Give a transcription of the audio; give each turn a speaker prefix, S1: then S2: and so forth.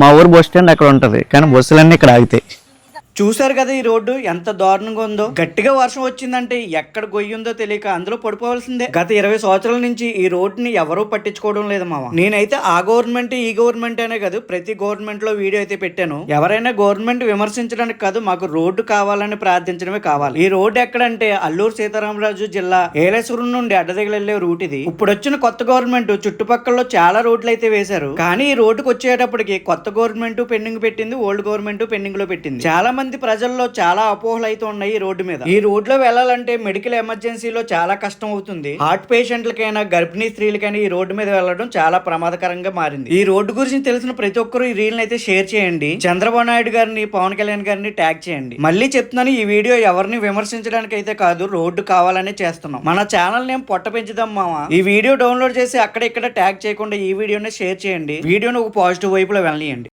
S1: మా ఊరు bus stand అక్కడ ఉంటుంది. కానీ బస్సులన్నీ ఇక్కడ ఆగుతాయి.
S2: చూశారు కదా ఈ రోడ్డు? ఎంత దారుణంగా ఉందో. గట్టిగా వర్షం వచ్చిందంటే ఎక్కడ గొయ్యి ఉందో తెలియక అందులో పడిపోవాల్సిందే. గత ఇరవై సంవత్సరాల నుంచి ఈ రోడ్డుని ఎవరూ పట్టించుకోవడం లేదు మామ. నేనైతే ఆ గవర్నమెంట్ ఈ గవర్నమెంట్ అనే కాదు ప్రతి గవర్నమెంట్లో వీడియో అయితే పెట్టాను. ఎవరైనా గవర్నమెంట్ విమర్శించడానికి కాదు మాకు రోడ్డు కావాలని ప్రార్థించడమే కావాలి. ఈ రోడ్డు ఎక్కడంటే అల్లూరు సీతారామరాజు జిల్లా ఏలేశ్వరం నుండి అడ్డదిగలు వెళ్ళే రూట్ ఇది. ఇప్పుడు వచ్చిన కొత్త గవర్నమెంట్ చుట్టుపక్కల చాలా రోడ్లు అయితే వేశారు. కానీ ఈ రోడ్డుకు వచ్చేటప్పటికి కొత్త గవర్నమెంట్ పెండింగ్ పెట్టింది ఓల్డ్ గవర్నమెంట్ పెండింగ్లో పెట్టింది. చాలా మంది ప్రజల్లో చాలా అపోహలు అయితే ఉన్నాయి ఈ రోడ్డు మీద. ఈ రోడ్లో వెళ్ళాలంటే మెడికల్ ఎమర్జెన్సీలో చాలా కష్టం అవుతుంది. హార్ట్ పేషెంట్లకైనా గర్భిణీ స్త్రీలకైనా ఈ రోడ్డు మీద వెళ్ళడం చాలా ప్రమాదకరంగా మారింది. ఈ రోడ్డు గురించి తెలిసిన ప్రతి ఒక్కరు ఈ రీల్ అయితే షేర్ చేయండి. చంద్రబాబు నాయుడు గారిని పవన్ కళ్యాణ్ గారిని ట్యాగ్ చేయండి. మళ్ళీ చెప్తున్నాను ఈ వీడియో ఎవరిని విమర్శించడానికి అయితే కాదు రోడ్డు కావాలనే చేస్తున్నాం. మన ఛానల్ నేమ్ పొట్ట పెంచుదాం మామ? ఈ వీడియో డౌన్లోడ్ చేసి అక్కడ ఇక్కడ ట్యాగ్ చేయకుండా ఈ వీడియోని షేర్ చేయండి. వీడియోని ఒక పాజిటివ్ వైపులో వెళ్ళనియండి.